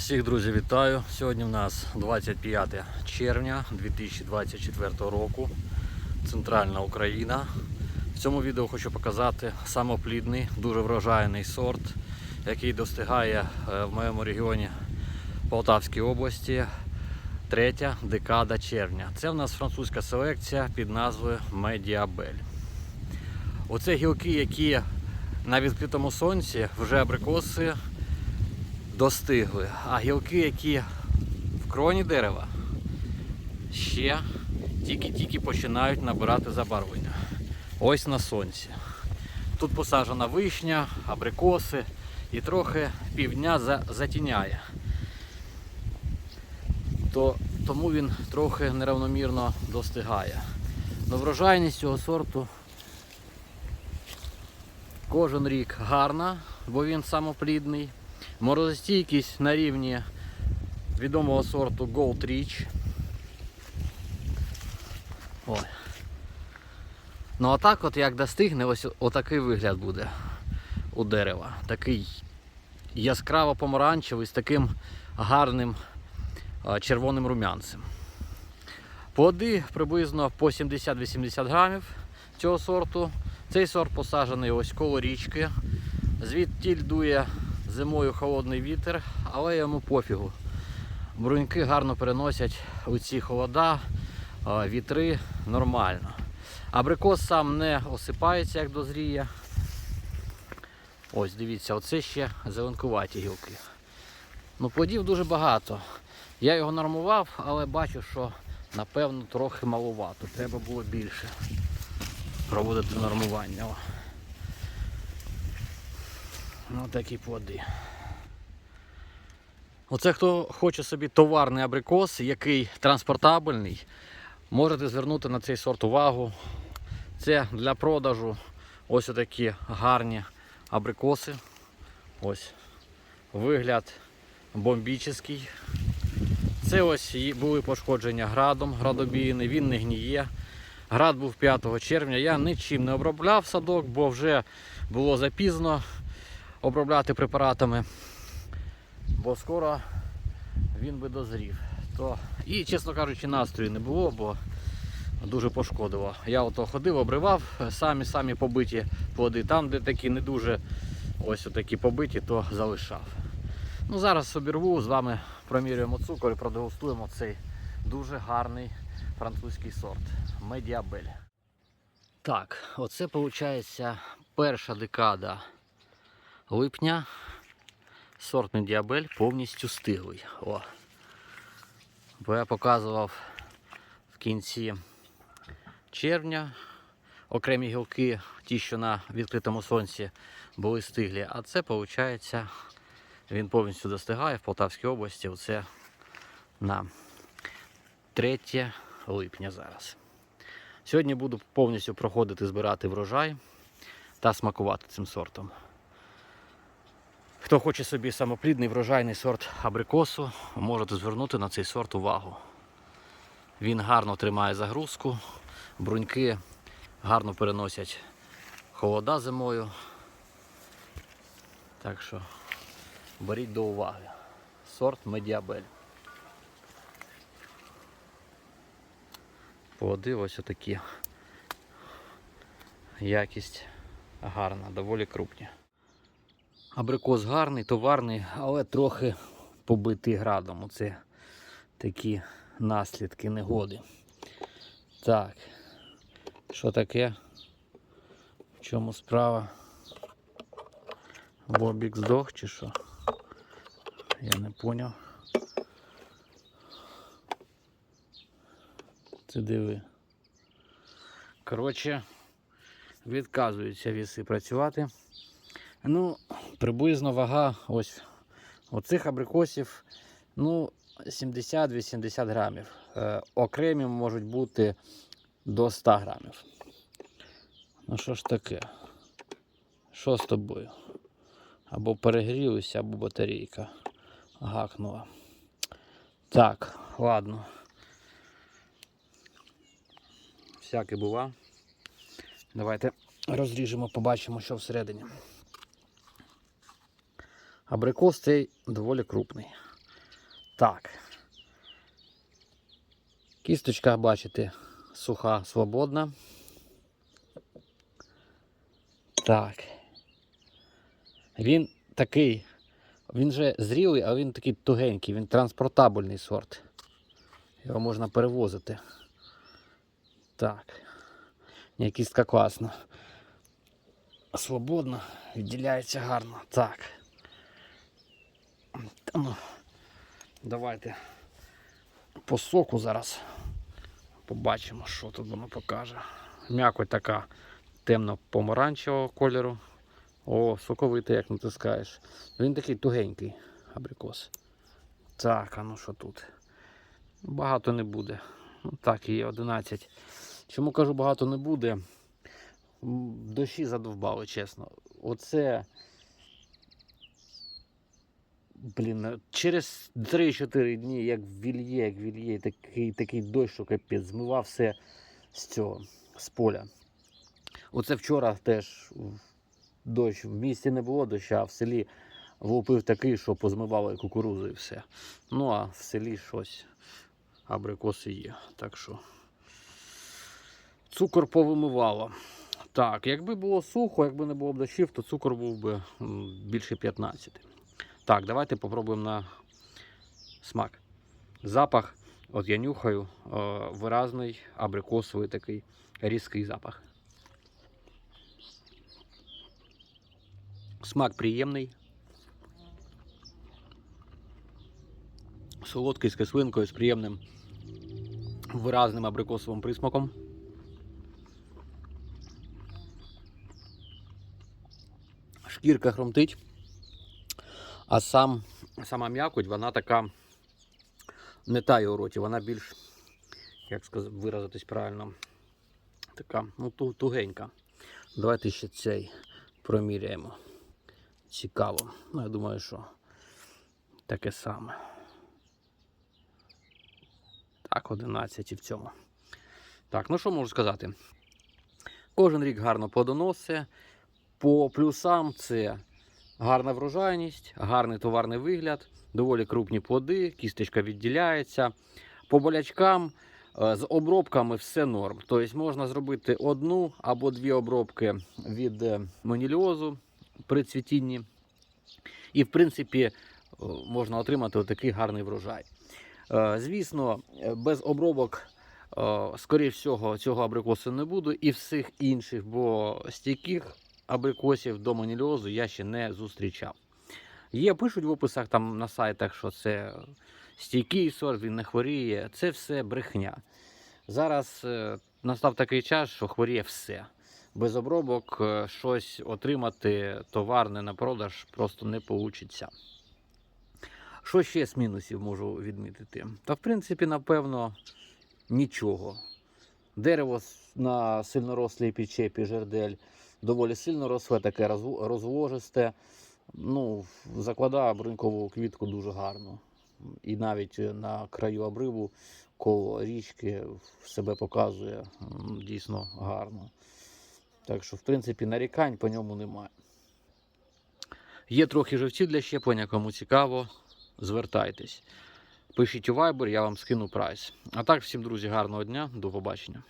Всіх друзі вітаю. Сьогодні в нас 25 червня 2024 року. Центральна Україна. В цьому відео хочу показати самоплідний, дуже врожайний сорт, який достигає е, в моєму регіоні Полтавській області третя декада червня. Це в нас французька селекція під назвою Медіабель. Оце гілки, які на відкритому сонці вже абрикоси достигли. А гілки, які в кроні дерева, ще тільки-тільки починають набирати забарвлення. Ось на сонці. Тут посаджена вишня, абрикоси і трохи півдня затіняє. То, тому він трохи неравномірно достигає. Но врожайність цього сорту кожен рік гарна, бо він самоплідний. Морозостійкість на рівні відомого сорту Gold Reach. Ой. Ну а так от як достигне, ось отакий вигляд буде у дерева. Такий яскраво помаранчевий з таким гарним червоним рум'янцем. Плоди приблизно по 70-80 грамів цього сорту. Цей сорт посаджений ось коло річки. Звідтіль дує зимою холодний вітер, але йому пофігу. Бруньки гарно переносять у ці холода, вітри нормально. Абрикос сам не осипається, як дозріє. Ось дивіться, оце ще зеленкуваті гілки. Ну, плодів дуже багато. Я його нормував, але бачу, що напевно трохи маловато. Треба було більше проводити нормування. Ну, такі плоди. Оце хто хоче собі товарний абрикос, який транспортабельний, можете звернути на цей сорт увагу. Це для продажу ось такі гарні абрикоси. Ось вигляд бомбічний. Це ось були пошкодження градом, градобіїни, він не гніє. Град був 5 червня. Я нічим не обробляв садок, бо вже було запізно обробляти препаратами, бо скоро він би дозрів. То... І, чесно кажучи, настрою не було, бо дуже пошкодило. Я ото ходив, обривав, самі самі побиті плоди. Там, де такі не дуже ось такі побиті, то залишав. Ну, Зараз обірву, з вами промірюємо цукор і продегустуємо цей дуже гарний французький сорт Медіабель. Так, оце виходить перша декада липня. Сорт Медіабель повністю стиглий. О. Бо я показував в кінці червня окремі гілки, ті, що на відкритому сонці були стиглі. А це виходить, він повністю достигає в Полтавській області. Оце на 3 липня зараз. Сьогодні буду повністю проходити збирати врожай та смакувати цим сортом. Хто хоче собі самоплідний врожайний сорт абрикосу, можете звернути на цей сорт увагу. Він гарно тримає загрузку, бруньки гарно переносять холода зимою. Так що беріть до уваги. Сорт Медіабель. Плоди ось отакі. Якість гарна, доволі крупні. Абрикос гарний, товарний, але трохи побитий градом. Оце такі наслідки негоди. Так, що таке? В чому справа? Бобік здох чи що? Я не поняв. Це диви. Коротше, відказуються віси працювати. Ну, приблизно вага ось оцих абрикосів ну, 70-80 грамів. Е, окремі можуть бути до 100 грамів. Ну що ж таке? Що з тобою? Або перегрілися, або батарейка гакнула. Так, ладно. Всяке бува. Давайте розріжемо, побачимо, що всередині. Абрикос цей доволі крупний. Так. Кісточка, бачите, суха, свободна. Так. Він такий, він же зрілий, а він такий тугенький, він транспортабельний сорт. Його можна перевозити. Так. Ні, кістка класна. Свободно, відділяється гарно. Так. Ну, давайте по соку зараз побачимо, що тут воно покаже. М'якоть така темно-помаранчевого кольору. О, соковитий, як натискаєш. Він такий тугенький абрикос. Так, а ну що тут? Багато не буде. Ну, так, є 11. Чому кажу багато не буде? Дощі задовбали, чесно. Оце. Блін, через 3-4 дні, як вільє, як вільє, такий, такий дощ, що капець, змивав все з цього, з поля. Оце вчора теж дощ. В місті не було дощу, а в селі влупив такий, що позмивало кукурузу і все. Ну а в селі щось абрикоси є. Так що цукор повимивало. Так, якби було сухо, якби не було б дощів, то цукор був би більше 15. Так, давайте попробуємо на смак. Запах, от я нюхаю, е, виразний, абрикосовий такий різкий запах. Смак приємний. Солодкий з кислинкою, з приємним виразним абрикосовим присмаком. Шкірка хромтить, а сам, сама м'якоть, вона така не тає у роті, вона більш, як сказати, виразитись правильно, така ну, тугенька. Давайте ще цей проміряємо. Цікаво. Ну, я думаю, що таке саме. Так, 11 і в цьому. Так, ну що можу сказати? Кожен рік гарно плодоносить. По плюсам це гарна врожайність, гарний товарний вигляд, доволі крупні плоди, кісточка відділяється. По болячкам е, з обробками все норм. Тобто можна зробити одну або дві обробки від е, моніліозу при цвітінні. І, в принципі, е, можна отримати отакий гарний врожай. Звісно, без обробок, е, скоріш всього, цього абрикосу не буду і всіх інших, бо стійких абрикосів до маніліозу я ще не зустрічав. Є, пишуть в описах там на сайтах, що це стійкий сорт, він не хворіє. Це все брехня. Зараз е, настав такий час, що хворіє все. Без обробок е, щось отримати товарне на продаж просто не вийде. Що ще з мінусів можу відмітити? Та в принципі, напевно, нічого. Дерево на сильнорослій підчепі жердель доволі сильно росле, таке розв- розложисте. Ну, закладає брунькову квітку дуже гарно. І навіть на краю обриву коло річки себе показує дійсно гарно. Так що, в принципі, нарікань по ньому немає. Є трохи живців для щеплення, кому цікаво, звертайтесь. Пишіть у Viber, я вам скину прайс. А так, всім, друзі, гарного дня, до побачення.